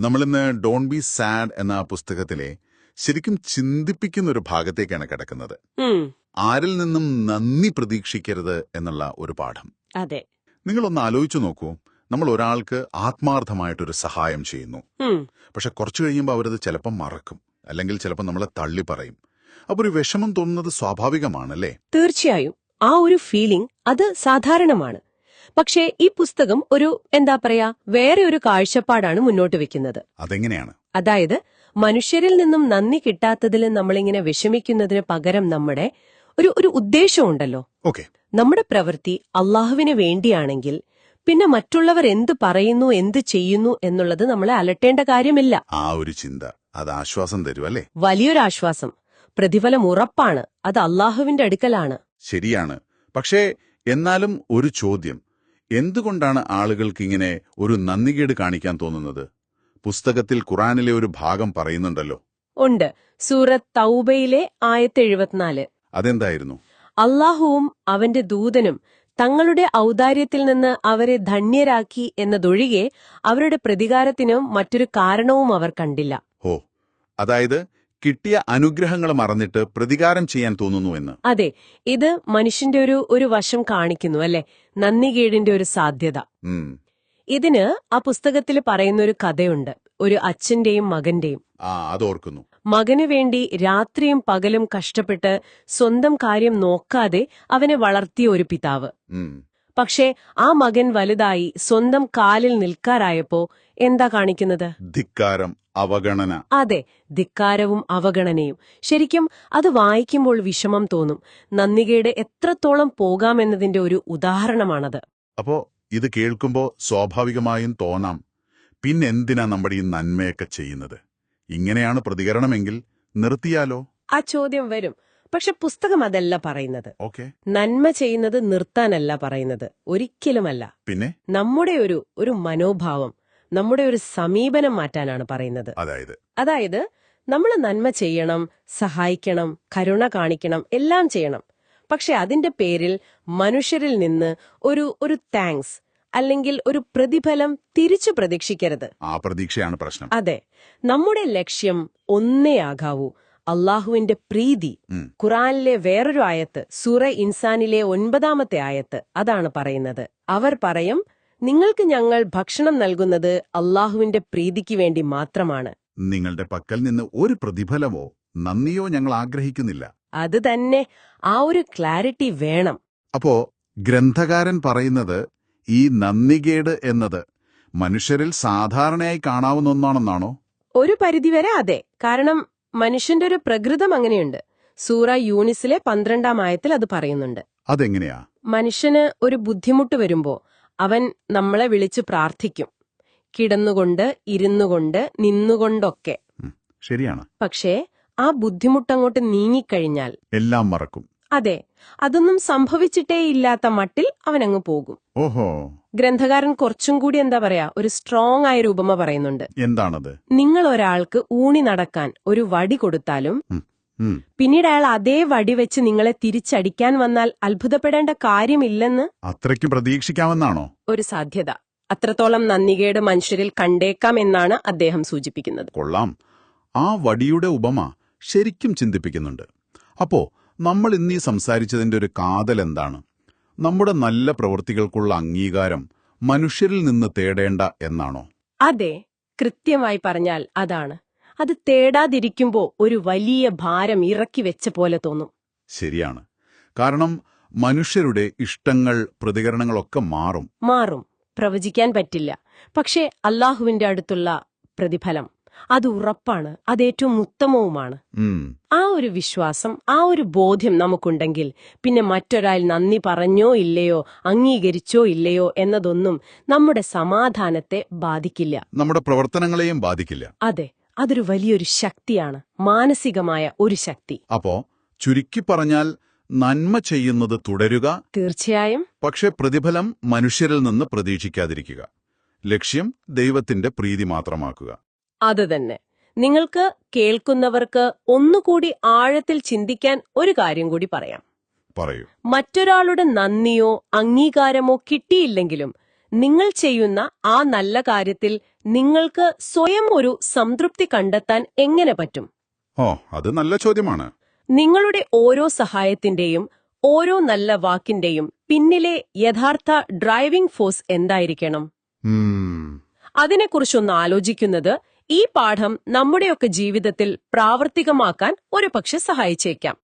നമ്മളിന്ന് Don B sad എന്ന പുസ്തകത്തിലെ ശരിക്കും ചിന്തിപ്പിക്കുന്ന ഒരു ഭാഗത്തേക്കാണ് കിടക്കുന്നത്. ആരിൽ നിന്നും നന്ദി പ്രതീക്ഷിക്കരുത് എന്നുള്ള ഒരു പാഠം. അതെ. നിങ്ങൾ ഒന്ന് ആലോചിച്ചു നോക്കൂ. നമ്മൾ ഒരാൾക്ക് ആത്മാർത്ഥമായിട്ടൊരു സഹായം ചെയ്യുന്നു. പക്ഷെ കുറച്ചു കഴിയുമ്പോൾ അവരത് ചിലപ്പം മറക്കും. അല്ലെങ്കിൽ ചിലപ്പോൾ നമ്മളെ തള്ളി പറയും. അപ്പൊ ഒരു വിഷമം തോന്നുന്നത് സ്വാഭാവികമാണല്ലേ? തീർച്ചയായും. ആ ഒരു ഫീലിംഗ് അത് സാധാരണമാണ്. പക്ഷേ ഈ പുസ്തകം ഒരു എന്താ പറയാ വേറെ ഒരു കാഴ്ചപ്പാടാണ് മുന്നോട്ട് വെക്കുന്നത്. അതെങ്ങനെയാണ്? അതായത് മനുഷ്യരിൽ നിന്നും നന്ദി കിട്ടാത്തതിൽ നമ്മളിങ്ങനെ വിഷമിക്കുന്നതിന് പകരം നമ്മുടെ ഒരു ഒരു ഉദ്ദേശമുണ്ടല്ലോ. ഓക്കെ. നമ്മുടെ പ്രവൃത്തി അള്ളാഹുവിന് വേണ്ടിയാണെങ്കിൽ പിന്നെ മറ്റുള്ളവർ എന്ത് പറയുന്നു എന്ത് ചെയ്യുന്നു എന്നുള്ളത് നമ്മളെ അലട്ടേണ്ട കാര്യമില്ല. ആ ഒരു ചിന്ത അത് ആശ്വാസം തരും വലിയൊരു ആശ്വാസം. പ്രതിഫലം ഉറപ്പാണ്. അത് അള്ളാഹുവിന്റെ അടുക്കലാണ്. ശരിയാണ്. പക്ഷേ എന്നാലും ഒരു ചോദ്യം. എന്തുകൊണ്ടാണ് ആളുകൾക്ക് ഇങ്ങനെ ഒരു നന്ദികേട് കാണിക്കാൻ തോന്നുന്നത്? പുസ്തകത്തിൽ ഖുറാനിലെ ഒരു ഭാഗം പറയുന്നുണ്ടല്ലോ. ഉണ്ട്. സൂറത്ത് തൗബയിലെ ആയത്ത് എഴുപത്തിനാല് അതെന്തായിരുന്നു? അള്ളാഹുവും അവന്റെ ദൂതനും തങ്ങളുടെ ഔദാര്യത്തിൽ നിന്ന് അവരെ ധന്യരാക്കി എന്നതൊഴികെ അവരുടെ പ്രതികാരത്തിനും മറ്റൊരു കാരണവും അവർ കണ്ടില്ല. ഓ അതായത് കിട്ടിയ അനുഗ്രഹങ്ങൾ മറന്നിട്ട് പ്രതികാരം ചെയ്യാൻ തോന്നുന്നു എന്ന്. അതെ ഇത് മനുഷ്യന്റെ ഒരു ഒരു വശം കാണിക്കുന്നു അല്ലെ? നന്ദികേടിന്റെ ഒരു സാധ്യത. ഇതിന് ആ പുസ്തകത്തിൽ പറയുന്ന ഒരു കഥയുണ്ട്. ഒരു അച്ഛന്റെയും മകന്റെയും. ആ അതോർക്കുന്നു. മകനു വേണ്ടി രാത്രിയും പകലും കഷ്ടപ്പെട്ട് സ്വന്തം കാര്യം നോക്കാതെ അവനെ വളർത്തിയ ഒരു പിതാവ്. പക്ഷേ ആ മകൻ വലുതായി സ്വന്തം കാലിൽ നിൽക്കാറായപ്പോ എന്താ കാണിക്കുന്നത്? ധിക്കാരം. അവഗണന. അതെ ധിക്കാരവും അവഗണനയും. ശരിക്കും അത് വായിക്കുമ്പോൾ വിഷമം തോന്നും. നന്ദികയുടെ എത്രത്തോളം പോകാമെന്നതിന്റെ ഒരു ഉദാഹരണമാണത്. അപ്പോ ഇത് കേൾക്കുമ്പോ സ്വാഭാവികമായും തോന്നാം പിന്നെന്തിനാ നമ്മുടെ ഈ നന്മയൊക്കെ ചെയ്യുന്നത്? ഇങ്ങനെയാണ് പ്രതികരണമെങ്കിൽ നിർത്തിയാലോ? ആ ചോദ്യം വരും. പക്ഷെ പുസ്തകം അതല്ല പറയുന്നത്. ഓക്കെ. നന്മ ചെയ്യുന്നത് നിർത്താനല്ല പറയുന്നത്. ഒരിക്കലുമല്ല. പിന്നെ? നമ്മുടെ ഒരു ഒരു മനോഭാവം നമ്മുടെ ഒരു സമീപനം മാറ്റാനാണ് പറയുന്നത്. അതായത്? അതായത് നമ്മൾ നന്മ ചെയ്യണം സഹായിക്കണം കരുണ കാണിക്കണം എല്ലാം ചെയ്യണം. പക്ഷെ അതിന്റെ പേരിൽ മനുഷ്യരിൽ നിന്ന് ഒരു ഒരു താങ്ക്സ് അല്ലെങ്കിൽ ഒരു പ്രതിഫലം തിരിച്ചു പ്രതീക്ഷിക്കരുത്. ആ പ്രതീക്ഷയാണ് പ്രശ്നം. അതെ. നമ്മുടെ ലക്ഷ്യം ഒന്നേ ആകാവൂ. അള്ളാഹുവിന്റെ പ്രീതി. ഖുറാനിലെ വേറൊരു ആയത്ത് സൂറ ഇൻസാനിലെ ഒൻപതാമത്തെ ആയത്ത് അതാണ് പറയുന്നത്. അവർ പറയും നിങ്ങൾക്ക് ഞങ്ങൾ ഭക്ഷണം നൽകുന്നത് അള്ളാഹുവിന്റെ പ്രീതിക്ക് വേണ്ടി മാത്രമാണ്. നിങ്ങളുടെ പക്കൽ നിന്ന് ഒരു പ്രതിഫലമോ നന്ദിയോ ഞങ്ങൾ ആഗ്രഹിക്കുന്നില്ല. അത് തന്നെ ആ ഒരു ക്ലാരിറ്റി വേണം. അപ്പോ ഗ്രന്ഥകാരൻ പറയുന്നത് ഈ നന്ദികേട് എന്നത് മനുഷ്യരിൽ സാധാരണയായി കാണാവുന്ന ഒന്നാണെന്നാണോ? ഒരു പരിധിവരെ അതെ. കാരണം മനുഷ്യന്റെ ഒരു പ്രകൃതം അങ്ങനെയുണ്ട്. സൂറ യൂണിസിലെ പന്ത്രണ്ടാം ആയത്തിൽ അത് പറയുന്നുണ്ട്. അതെങ്ങനെയാ? മനുഷ്യന് ഒരു ബുദ്ധിമുട്ട് വരുമ്പോ അവൻ നമ്മളെ വിളിച്ച് പ്രാർത്ഥിക്കും. കിടന്നുകൊണ്ട് ഇരുന്നുകൊണ്ട് നിന്നുകൊണ്ടൊക്കെ. ശരിയാണ്. പക്ഷേ ആ ബുദ്ധിമുട്ടങ്ങോട്ട് നീങ്ങിക്കഴിഞ്ഞാൽ എല്ലാം മറക്കും. അതെ അതൊന്നും സംഭവിച്ചിട്ടേ ഇല്ലാത്ത മട്ടിൽ അവനങ്ങ് പോകും. ഓഹോ. ഗ്രന്ഥകാരൻ കുറച്ചും കൂടി എന്താ പറയാ ഒരു സ്ട്രോങ് ആയ ഉപമ പറയുന്നുണ്ട്. എന്താണത്? നിങ്ങൾ ഒരാൾക്ക് ഊണി നടക്കാൻ ഒരു വടി കൊടുത്താലും പിന്നീട് അയാൾ അതേ വടി വെച്ച് നിങ്ങളെ തിരിച്ചടിക്കാൻ വന്നാൽ അത്ഭുതപ്പെടേണ്ട കാര്യമില്ലെന്ന് അത്രയ്ക്കും പ്രതീക്ഷിക്കാമെന്നാണോ? ഒരു സാധ്യത. അത്രത്തോളം നന്ദികേട് മനുഷ്യരിൽ കണ്ടേക്കാം എന്നാണ് അദ്ദേഹം സൂചിപ്പിക്കുന്നത്. കൊള്ളാം. ആ വടിയുടെ ഉപമ ശരിക്കും ചിന്തിപ്പിക്കുന്നുണ്ട്. അപ്പോ നമ്മൾ ഇന്നീ സംസാരിച്ചതിന്റെ ഒരു കാതൽ എന്താണ്? നമ്മുടെ നല്ല പ്രവൃത്തികൾക്കുള്ള അംഗീകാരം മനുഷ്യരിൽ നിന്ന് തേടേണ്ട എന്നാണോ? അതെ കൃത്യമായി പറഞ്ഞാൽ അതാണ്. അത് തേടാതിരിക്കുമ്പോ ഒരു വലിയ ഭാരം ഇറക്കി വെച്ച പോലെ തോന്നും. ശരിയാണ്. കാരണം മനുഷ്യരുടെ ഇഷ്ടങ്ങൾ പ്രതികരണങ്ങളൊക്കെ മാറും. മാറും. പ്രവചിക്കാൻ പറ്റില്ല. പക്ഷേ അള്ളാഹുവിന്റെ അടുത്തുള്ള പ്രതിഫലം അത് ഉറപ്പാണ്. അത് ഏറ്റവും ഉത്തമവുമാണ്. ആ ഒരു വിശ്വാസം ആ ഒരു ബോധ്യം നമുക്കുണ്ടെങ്കിൽ പിന്നെ മറ്റൊരാൾ നന്ദി പറഞ്ഞോ ഇല്ലയോ അംഗീകരിച്ചോ ഇല്ലയോ എന്നതൊന്നും നമ്മുടെ സമാധാനത്തെ ബാധിക്കില്ല. നമ്മുടെ പ്രവർത്തനങ്ങളെയും ബാധിക്കില്ല. അതെ. അതൊരു വലിയൊരു ശക്തിയാണ് മാനസികമായ ഒരു ശക്തി. അപ്പോ ചുരുക്കി പറഞ്ഞാൽ നന്മ ചെയ്യുന്നത് തുടരുക തീർച്ചയായും. പക്ഷെ പ്രതിഫലം മനുഷ്യരിൽ നിന്ന് പ്രതീക്ഷിക്കാതിരിക്കുക. ലക്ഷ്യം ദൈവത്തിന്റെ പ്രീതി മാത്രമാക്കുക. അത് തന്നെ. നിങ്ങൾക്ക് കേൾക്കുന്നവർക്ക് ഒന്നുകൂടി ആഴത്തിൽ ചിന്തിക്കാൻ ഒരു കാര്യം കൂടി പറയാം. പറയൂ. മറ്റൊരാളുടെ നന്ദിയോ അംഗീകാരമോ കിട്ടിയില്ലെങ്കിലും നിങ്ങൾ ചെയ്യുന്ന ആ നല്ല കാര്യത്തിൽ നിങ്ങൾക്ക് സ്വയം ഒരു സംതൃപ്തി കണ്ടെത്താൻ എങ്ങനെ പറ്റും? ഓ അത് നല്ല ചോദ്യമാണ്. നിങ്ങളുടെ ഓരോ സഹായത്തിന്റെയും ഓരോ നല്ല വാക്കിന്റെയും പിന്നിലെ യഥാർത്ഥ ഡ്രൈവിംഗ് ഫോഴ്സ് എന്തായിരിക്കണം? അതിനെക്കുറിച്ചൊന്ന് ആലോചിക്കുന്നത് ഈ പാഠം നമ്മുടെയൊക്കെ ജീവിതത്തിൽ പ്രാവർത്തികമാക്കാൻ ഒരുപക്ഷെ സഹായിച്ചേക്കാം.